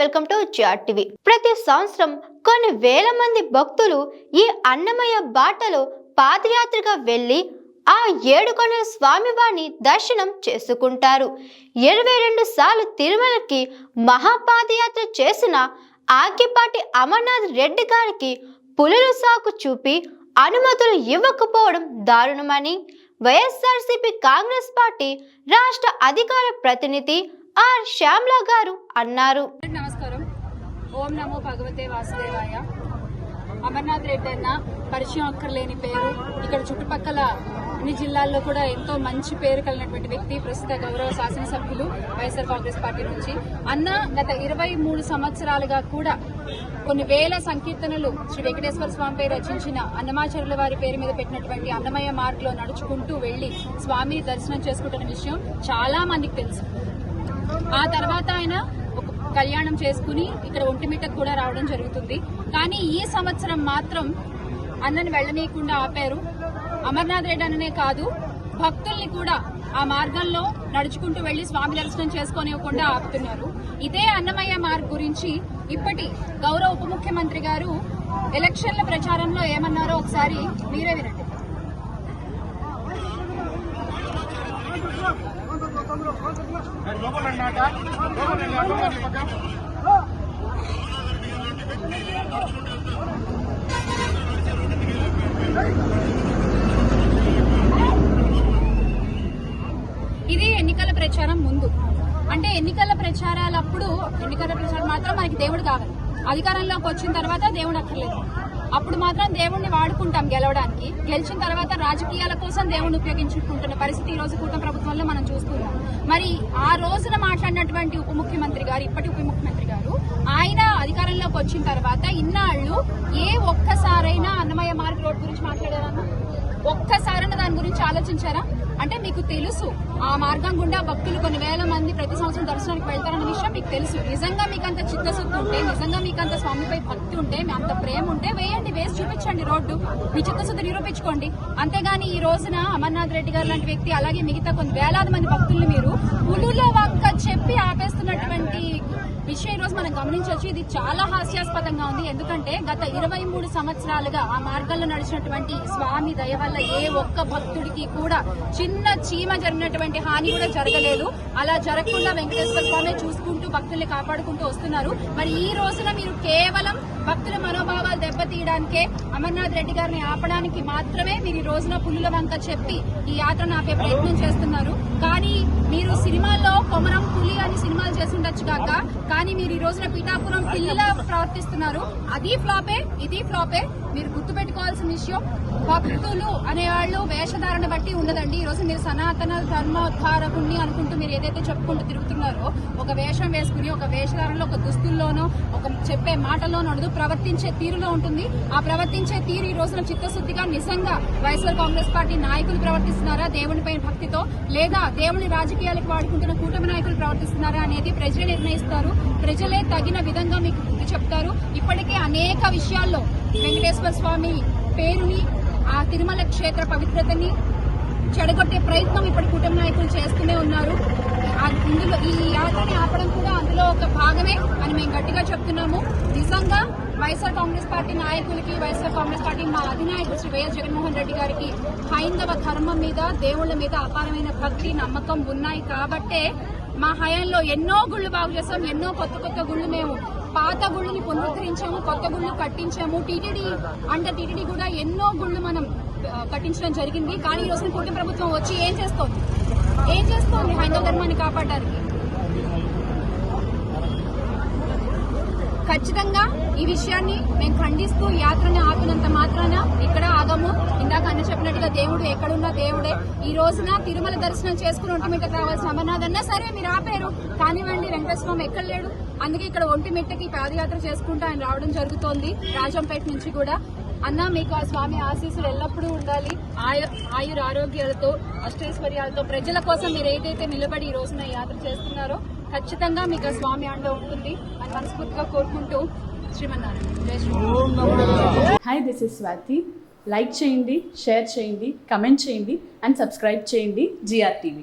Welcome to GR TV. ప్రతి సంవత్సరం కొన్ని వేల మంది భక్తులు ఈ అన్నమయ్య బాటలో పాదయాత్రగా వెళ్ళి ఆ ఏడుకొండల స్వామివారిని దర్శనం చేసుకుంటారు. ఇరవై రెండు సార్లు తిరుమలకి మహాపాదయాత్ర చేసిన ఆకిపాటి అమర్నాథ్ రెడ్డి గారికి పులుల సాకు చూపి అనుమతులు ఇవ్వకపోవడం దారుణమని వైఎస్ఆర్సీపీ కాంగ్రెస్ పార్టీ రాష్ట్ర అధికార ప్రతినిధి ఆర్ శ్యామ్లా గారు అన్నారు. ఓం నమో భగవతే వాసుదేవాయ. అమర్నాథ్ రెడ్డి అన్న పరిచయం అక్కర్లేని పేరు. ఇక్కడ చుట్టుపక్కల అన్ని జిల్లాల్లో కూడా ఎంతో మంచి పేరు కలిగినటువంటి వ్యక్తి ప్రస్తుత గౌరవ శాసనసభ్యులు వైఎస్ఆర్ కాంగ్రెస్ పార్టీ నుంచి. అన్న గత ఇరవై మూడు సంవత్సరాలుగా కూడా కొన్ని వేల సంకీర్తనలు శ్రీ వెంకటేశ్వర స్వామిపై రచించిన అన్నమాచార్యుల వారి పేరు మీద పెట్టినటువంటి అన్నమయ్య మార్గంలో నడుచుకుంటూ వెళ్ళి స్వామిని దర్శనం చేసుకుంటున్న విషయం చాలా మందికి తెలుసు. ఆ తర్వాత ఆయన కళ్యాణం చేసుకుని ఇక్కడ ఒంటిమిట్టకు కూడా రావడం జరుగుతుంది. కానీ ఈ సంవత్సరం మాత్రం అన్నని వెళ్ళనీయకుండా ఆపారు. అమర్నాథ్ రెడ్డి అన్ననే కాదు భక్తుల్ని కూడా ఆ మార్గంలో నడుచుకుంటూ వెళ్ళి స్వామి దర్శనం చేసుకోనివ్వకుండా ఆపుతున్నారు. ఇదే అన్నమయ్య మార్గ్ గురించి ఇప్పటి గౌరవ ఉప ముఖ్యమంత్రి గారు ఎలక్షన్ల ప్రచారంలో ఏమన్నారో ఒకసారి మీరే వినండి. ఇది ఎన్నికల ప్రచారం ముందు. అంటే ఎన్నికల ప్రచారాలప్పుడు ఎన్నికల ప్రచారం మాత్రం మనకి దేవుడు కావాలి. అధికారంలోకి వచ్చిన తర్వాత దేవుడు అక్కర్లేదు. అప్పుడు మాత్రం దేవుణ్ణి వాడుకుంటాం గెలవడానికి. గెలిచిన తర్వాత రాజకీయాల కోసం దేవుణ్ణి ఉపయోగించుకుంటున్న పరిస్థితి ఈ రోజు కూటమి ప్రభుత్వంలో మనం చూస్తున్నాం. మరి ఆ రోజున మాట్లాడినటువంటి ఉప ముఖ్యమంత్రి గారు ఇప్పటి ఉప ముఖ్యమంత్రి గారు ఆయన అధికారంలోకి వచ్చిన తర్వాత ఇన్నాళ్ళు ఏ ఒక్కసారైనా అన్నమయ్య మార్గ్ రోడ్ గురించి మాట్లాడారన్నా? ఒక్కసారైనా దాని గురించి ఆలోచించారా? అంటే మీకు తెలుసు ఆ మార్గం గుండా భక్తులు కొన్ని వేల మంది ప్రతి సంవత్సరం దర్శనానికి వెళ్తారన్న విషయం మీకు తెలుసు. నిజంగా మీకు అంత చిత్తశుద్ధి ఉంటే నిజంగా మీకు అంత స్వామిపై భక్తి ఉంటే మీ అంత ప్రేమ ఉంటే వేయండి వేసి చూపించండి రోడ్డు. మీ చిత్తశుద్ధి నిరూపించుకోండి. అంతేగాని ఈ రోజున అమర్నాథ్ రెడ్డి గారు లాంటి వ్యక్తి అలాగే మిగతా కొన్ని వేలాది మంది భక్తుల్ని మీరు పులుల వంక చెప్పి ఆపేస్తున్నటువంటి విషయం ఈ రోజు మనం గమనించవచ్చు. ఇది చాలా హాస్యాస్పదంగా ఉంది. ఎందుకంటే గత ఇరవై మూడు సంవత్సరాలుగా ఆ మార్గంలో నడిచినటువంటి స్వామి దయ వల్ల ఏ ఒక్క భక్తుడికి కూడా చిన్న చీమ జరిగినటువంటి హాని కూడా జరగలేదు. అలా జరగకుండా వెంకటేశ్వర స్వామి చూసుకుంటూ భక్తుల్ని కాపాడుకుంటూ వస్తున్నారు. మరి ఈ రోజున మీరు కేవలం భక్తుల మనోభావాలు దెబ్బతీయడానికే అమర్నాథ్ రెడ్డి గారిని ఆపడానికి మాత్రమే మీరు ఈ రోజున పులుల వంక చెప్పి ఈ యాత్రను ఆపే ప్రయత్నం చేస్తున్నారు. కానీ మీరు సినిమాల్లో కొమరం పులి అని సినిమాలు చేసి ఉండొచ్చు కాక కానీ మీరు ఈ రోజున పిఠాపురం పిల్లిలా ప్రవర్తిస్తున్నారు అది ఫ్లాపే ఇది ఫ్లాపే. మీరు గుర్తుపెట్టుకోవాల్సిన విషయం భక్తులు అనేవాళ్ళు వేషధారణ బట్టి ఉండదండి. ఈ రోజు మీరు సనాతన ధర్మోద్ధారకుణ్ణి అనుకుంటూ మీరు ఏదైతే చెప్పుకుంటూ తిరుగుతున్నారో ఒక వేషం వేసుకుని ఒక వేషధారణలో ఒక దుస్తుల్లోనో ఒక చెప్పే మాటల్లోనో ఉండదు. ప్రవర్తించే తీరులో ఉంటుంది. ఆ ప్రవర్తించే తీరు ఈ రోజున చిత్తశుద్ధిగా నిజంగా వైఎస్ఆర్ కాంగ్రెస్ పార్టీ నాయకులు ప్రవర్తిస్తున్నారా దేవునిపై భక్తితో లేదా దేవుని రాజకీయాలకు వాడుకుంటున్న కూటమి నాయకులు ప్రవర్తిస్తున్నారా అనేది ప్రజలే నిర్ణయిస్తారు. ప్రజలే తగిన విధంగా మీకు చెప్తారు. ఇప్పటికే అనేక విషయాల్లో వెంకటేశ్వర స్వామి పేరుని ఆ తిరుమల క్షేత్ర పవిత్రతని చెడగొట్టే ప్రయత్నం ఇప్పటి కుటుంబ నాయకులు చేస్తూనే ఉన్నారు. ఇందులో ఈ యాత్రని ఆపడం కూడా అందులో ఒక భాగమే అని మేము గట్టిగా చెప్తున్నాము. నిజంగా వైఎస్ఆర్ కాంగ్రెస్ పార్టీ నాయకులకి వైఎస్ఆర్ కాంగ్రెస్ పార్టీ మా అధినాయకుడు శ్రీ వైఎస్ జగన్మోహన్ రెడ్డి గారికి హైందవ ధర్మం మీద దేవుళ్ళ మీద అపారమైన భక్తి నమ్మకం ఉన్నాయి కాబట్టే మా హయాంలో ఎన్నో గుళ్ళు బాగు చేస్తాం ఎన్నో కొత్త కొత్త గుళ్ళు మేము పాత గుళ్ళని పునరుద్ధరించాము కొత్త గుళ్ళు కట్టించాము. టీటీడీ అంటే టీటీడీ కూడా ఎన్నో గుళ్ళు మనం పట్టించడం జరిగింది. కానీ ఈ రోజున కూటమి ప్రభుత్వం వచ్చి ఏం చేస్తోంది? ఏం చేస్తోంది? హైందవ ధర్మాన్ని కాపాడడానికి? ఖచ్చితంగా ఈ విషయాన్ని మేము ఖండిస్తూ యాత్రని ఆపినంత మాత్రాన ఇక్కడ ఆగము. ఇందాక అన్న చెప్పినట్టుగా దేవుడు ఎక్కడున్నా దేవుడే. ఈ రోజున తిరుమల దర్శనం చేసుకుని ఒంటిమిట్ట రావాల్సిన అమర్నాథ్ అన్నా సరే మీరు ఆపారు. కానివ్వండి వెంకటేశ్వరం ఎక్కడ లేడు. అందుకే ఇక్కడ ఒంటిమిట్టకి పాదయాత్ర చేసుకుంటూ ఆయన రావడం జరుగుతోంది. రాజంపేట నుంచి కూడా. అన్న మీకు ఆ స్వామి ఆశీస్సులు ఎల్లప్పుడూ ఉండాలి. ఆయు ఆయుర ఆరోగ్యాలతో అష్టైశ్వర్యాలతో ప్రజల కోసం మీరు ఏదైతే నిలబడి ఈ రోజున యాత్ర చేస్తున్నారో ఖచ్చితంగా మీకు ఆ స్వామి అండ ఉంటుంది అని మనస్ఫూర్తిగా కోరుకుంటూ Srimannarayana. Hi this is Swathi like చేయండి షేర్ చేయండి కమెంట్ చేయండి అండ్ సబ్స్క్రైబ్ చేయండి జిఆర్ టీవీ